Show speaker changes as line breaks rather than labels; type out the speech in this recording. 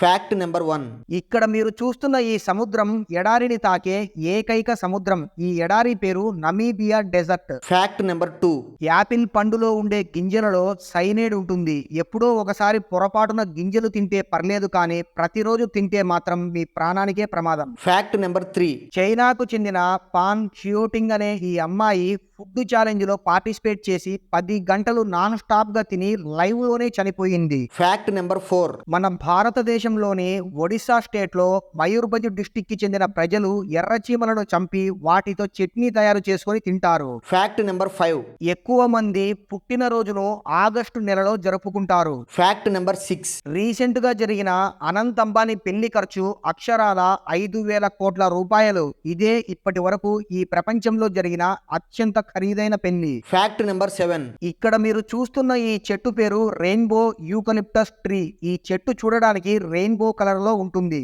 Fact number one
ఇక్కడ మీరు చూస్తున్న ఈ సముద్రం ఎడారిని తాకే ఏకైక సముద్రం. ఈ ఎడారి పేరు Namibia desert.
Fact number two
apple పండులో ఉండే గింజలలో సైనేడ్ ఉంటుంది. ఎప్పుడో ఒకసారి పొరపాటున గింజలు తింటే పర్లేదు కానీ ప్రతిరోజు తింటే మాత్రం మీ ప్రాణానికే ప్రమాదం.
ఫ్యాక్ట్ నెంబర్ త్రీ
చైనాకు చెందిన పాన్ షియోటింగ్ అనే ఈ అమ్మాయి ఫుడ్ ఛాలెంజ్లో పార్టిసిపేట్ చేసి పది గంటలు నాన్ స్టాప్గా తిని లైవ్లోనే చనిపోయింది.
ఫ్యాక్ట్ నెంబర్ ఫోర్
మన భారతదేశంలోని ఒడిశా స్టేట్లో మయూర్భంజ్ డిస్టిక్కి చెందిన ప్రజలు ఎర్ర చీమలను చంపి వాటితో చట్నీ తయారు చేసుకొని తింటారు.
ఫ్యాక్ట్ నెంబర్ ఫైవ్
ఎక్కువ మంది పుట్టినరోజును ఆగస్టు నెలలో జరుపుకుంటారు.
ఫ్యాక్ట్ నెంబర్ సిక్స్
రీసెంట్గా జరిగిన అనంత్ అంబానీ పెళ్ళి ఖర్చు అక్షరాల ఐదు వేల కోట్ల రూపాయలు. ఇదే ఇప్పటి వరకు ఈ ప్రపంచంలో జరిగిన అత్యంత ఖరీదైన పెళ్ళి.
ఫ్యాక్ట్ నెంబర్ సెవెన్
ఇక్కడ మీరు చూస్తున్న ఈ చెట్టు పేరు రెయిన్బో యూకలిప్టస్ ట్రీ. ఈ చెట్టు చూడడానికి రెయిన్బో కలర్లో ఉంటుంది.